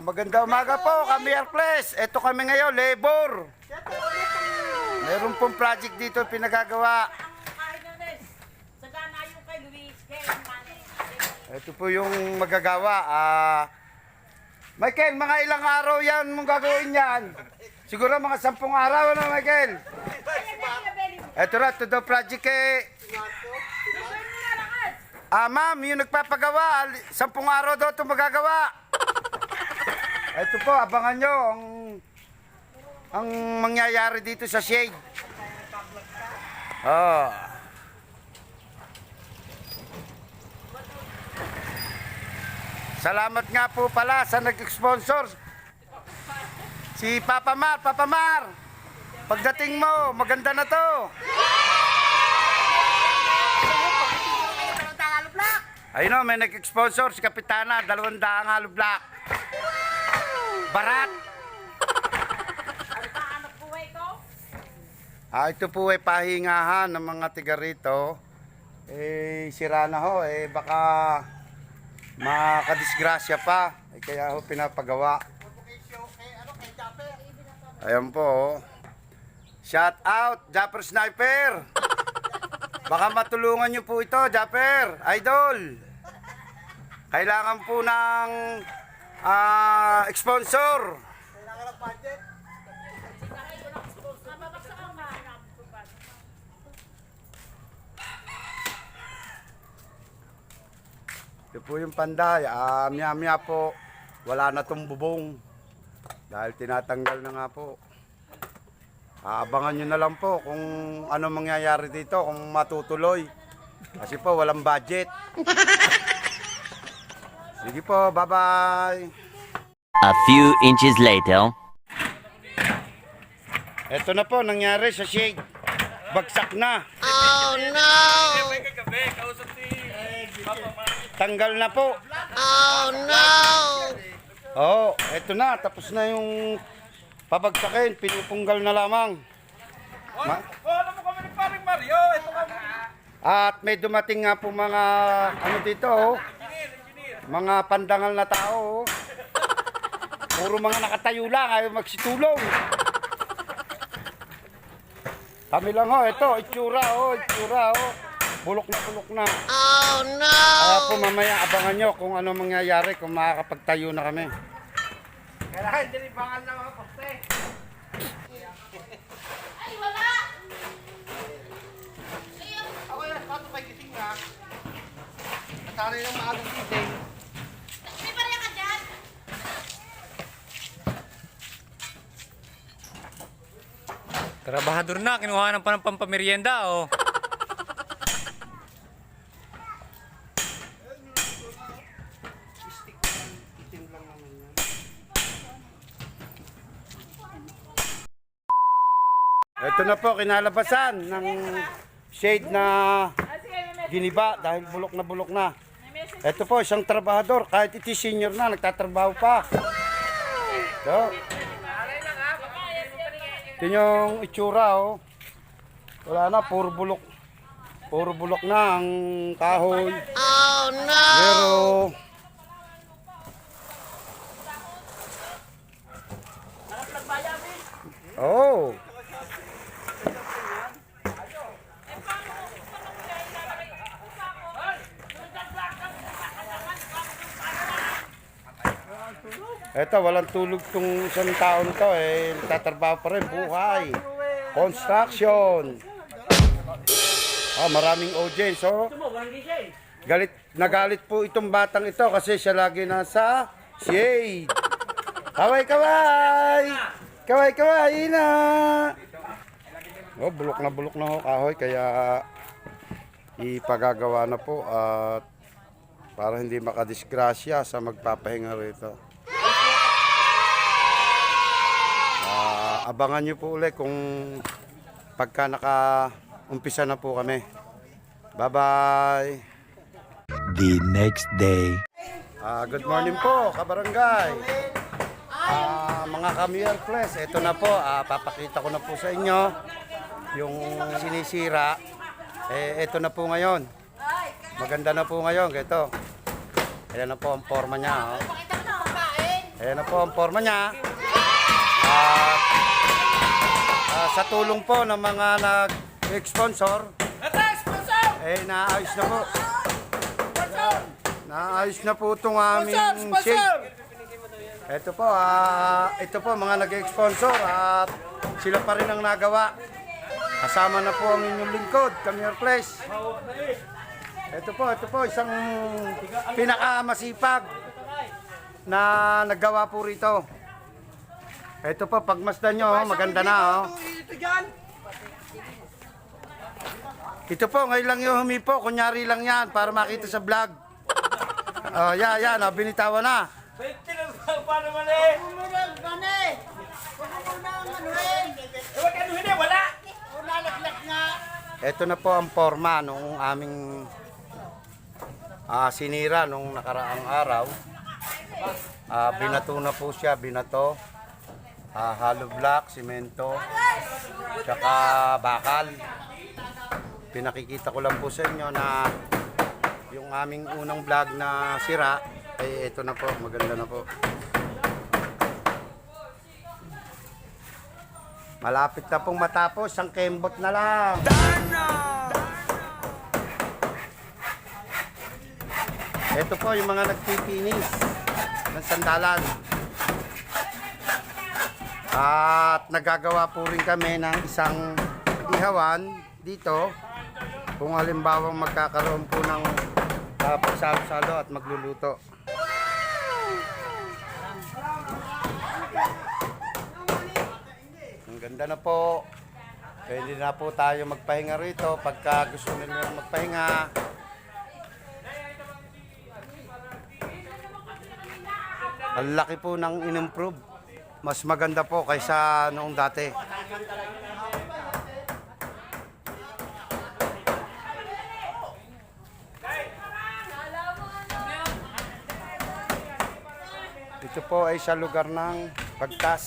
maganda umaga po, kami Aircles. Ito kami ngayon, labor. Meron pong project dito pinagagawa. Ito po yung magagawa. Ah, Michael, mga ilang araw yan mong gagawin yan? Siguro mga sampung araw na, Michael. Ito na, ito daw project eh. Ah, ma'am, yung nagpapagawa, sampung araw daw ito magagawa. Ito po, abangan nyo ang, ang mangyayari dito sa shade. Oh. Salamat nga po pala sa nag-sponsor. Si Papa Mar, Papa Mar. Pagdating mo, maganda na to. Ayun o, may nag-sponsor si Kapitana, dalawang daang halo. Barat. Ah, ito po ay pahingahan ng mga tiga rito. Eh, sira na ho. Eh, baka makadisgrasya pa. Eh, kaya ho pinapagawa. Ayan po. oh. Shout out, Japper Sniper. Baka matulungan nyo po ito, Japper. Idol. Kailangan po ng ah, sponsor. Ito po yung panday. Ah, maya-maya po, wala na tong bubong. Dahil tinatanggal na nga po. Aabangan nyo na lang po kung ano mangyayari dito, kung matutuloy. Kasi po, walang budget. Sige po, bye-bye. A few inches later. Ito na po, nangyari sa shade. Bagsak na. Oh no! Tanggal na po. Oh no! Oo, eto na. Tapos na yung pabagsakin. Pinupunggal na lamang. Ma- Oh, alam mo kami ni paring Mario. Ito kami. At may dumating nga po mga ano dito, oh. Mga pandangal na tao. oh. Puro mga nakatayo lang, ayaw magsitulong. Kami lang ho, ito, itsura oh, itsura oh. Bulok na bulok na. Oh no! Kaya po mamaya abangan nyo kung ano mangyayari kung makakapagtayo na kami. Kailangan dilibangan ng mga poste. Ako yan, pato may gising na. Natari ng maagang gising. Trabahador na, kinuha ng pa ng pampamerienda, oh. Ito na po, kinalabasan ng shade na giniba dahil bulok na bulok na. Ito po, isang trabahador, kahit iti senior na, nagtatrabaho pa. So, ito yung itsura, oh. Wala na, puro bulok. Puro bulok na ang kahoy. Oh no! Pero, Oh. Eto, walang tulog tong isang taon to eh. Nagtatrabaho pa rin, buhay. Construction. Ah, maraming audience, oh. Galit, nagalit po itong batang ito kasi siya lagi nasa shade. Kaway, kaway! Kaway, kaway na! Oh, bulok na bulok na ho kahoy kaya ipagagawa na po at para hindi makadisgrasya sa magpapahinga rito. Abangan nyo po ulit kung pagka naka-umpisa na po kami. Bye-bye! The next day. Ah, good morning po, kabarangay. Ah, mga Kamier Press, ito na po, ah, papakita ko na po sa inyo yung sinisira. Eh, ito na po ngayon. Maganda na po ngayon, ito. Ayan na po ang forma niya. Oh. Ayan na po ang forma niya. At ah, sa tulong po ng mga nag-sponsor, eh naayos na po. Naayos na po itong aming shade. Ito po, ah, ito po mga nag-sponsor at sila pa rin ang nagawa. Kasama na po ang inyong lingkod, Camille Place. Ito po, ito po, isang pinakamasipag na naggawa po rito. Ito po, pagmasdan nyo, oh, maganda na. Oh. Ito po, ngayon lang yung humipo, kunyari lang yan para makita sa vlog. Oh, yan, yan, oh, binitawan na. Paano ano hindi, wala. Wala, laglag nga. Ito na po ang forma nung aming ah, sinira nung nakaraang araw. Ah, binato na po siya, binato. Ah, hollow block, simento, tsaka bakal. Pinakikita ko lang po sa inyo na yung aming unang vlog na sira, eh ito na po, maganda na po. Malapit na pong matapos, ang kembot na lang. Ito po yung mga nagpipinis ng sandalan. At nagagawa po rin kami ng isang ihawan dito. Kung halimbawa magkakaroon po ng uh, pagsalo-salo at magluluto. Ang ganda na po. Pwede na po tayo magpahinga rito pagka gusto nila magpahinga. Ang laki po ng in-improve. Mas maganda po kaysa noong dati. Ito po ay sa lugar ng pagtas.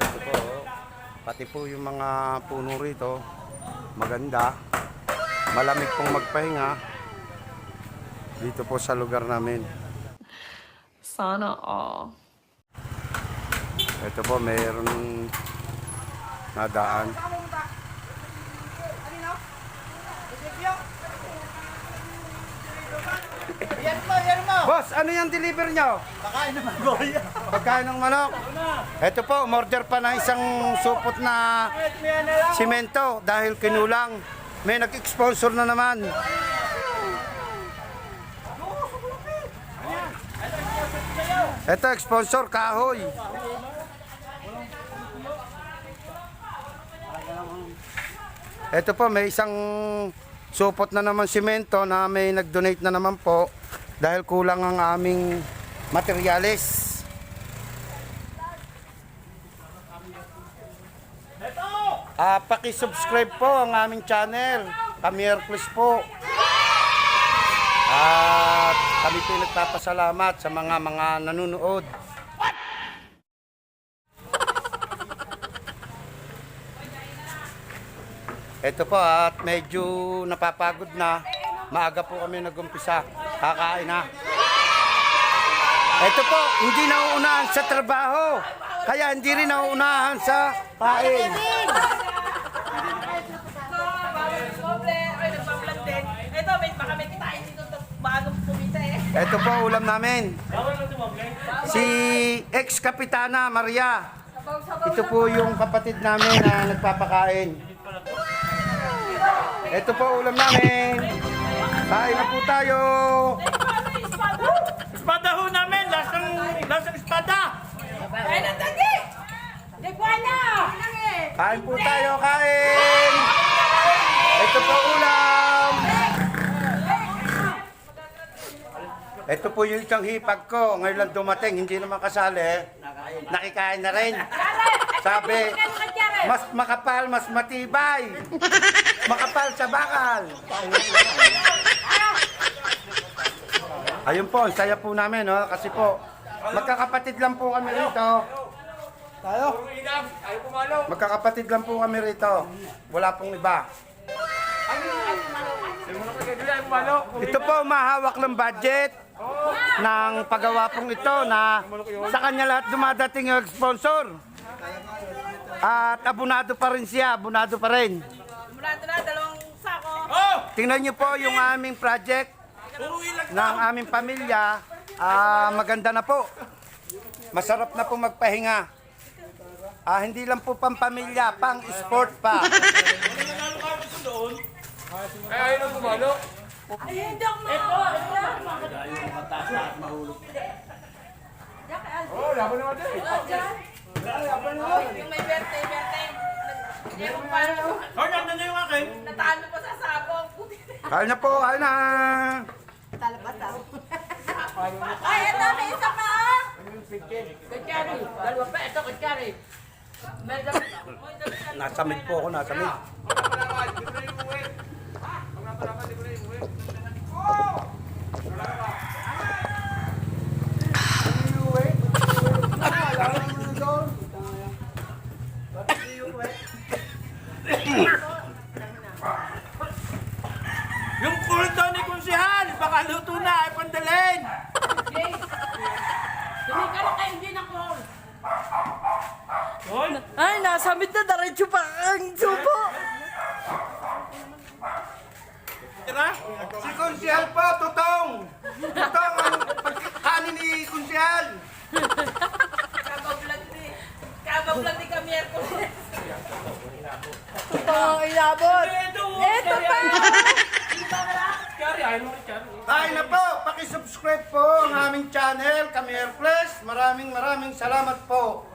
Ito po, oh. pati po yung mga puno rito, maganda. Malamig pong magpahinga dito po sa lugar namin. Sana all. Ito po, mayroon nadaan. Yan mo, yan mo. Boss, ano yung deliver nyo? Pakain naman, Goya. Pagkain ng manok. Ito po, umorder pa ng isang supot na simento dahil kinulang. May nag-sponsor na naman. Ito, sponsor, kahoy. Ito po, may isang supot na naman simento na may nag-donate na naman po dahil kulang ang aming materyales. Ah, paki-subscribe po ang aming channel. Kami Hercules po. At kami po nagpapasalamat sa mga mga nanonood. Ito po at medyo napapagod na. Maaga po kami nag-umpisa. Kakain na. Ito po, hindi nauunahan sa trabaho. Kaya hindi rin nauunahan sa eh. Ito po ulam namin. Si ex-kapitana Maria. Ito po yung kapatid namin na nagpapakain. Ito po ulam namin. Kain na po tayo. Espada ho namin, lasang, lasang espada. Ay, natagi! Di ko na! Kain po tayo, kain. Ito po ulam. Ito po yung isang hipag ko. Ngayon lang dumating, hindi naman kasali. Nakikain na rin. Sabi, mas makapal, mas matibay. Makapal sa bakal. Ayun po, saya po namin, no? kasi po, magkakapatid lang po kami rito. Tayo? Magkakapatid lang po kami rito. Wala pong iba. Ito po, mahawak ng budget. ng paggawa pong ito na sa kanya lahat dumadating yung sponsor. At abunado pa rin siya, abunado pa rin. Mula ito na, dalawang sako. Oh! Tingnan niyo po yung aming project ng aming pamilya. Ah, maganda na po. Masarap na po magpahinga. Ah, hindi lang po pang pamilya, pang sport pa. Ay, hindi ako ma... Ito! Yung may birthday, birthday. Meron pa Oh, nandun na yung akin. natalo pa sa sabong. Puti. Kaya na po, kaya na. Ay, ito, may isa pa! Kutsari. Dalawa pa, ito, kutsari. May dalawa. May dalawa. Nasa mid po ako, nasa mid. Yung kulto ni Kunsihal, baka luto na, ay pandalin. Hindi ka na kayo, hindi na ko. Ay, nasamit na, diretso pa ang supo. Tira? Si Kunsihal po, tutong! Tutong ang pagkakanin ni Kunsihal! Kabablag ni, kabablag ni Kamiyerkules. Ito pa! Kari, ayaw mo kari. Tayo na po, pakisubscribe po ang aming channel, Kami Airplace. Maraming maraming salamat po.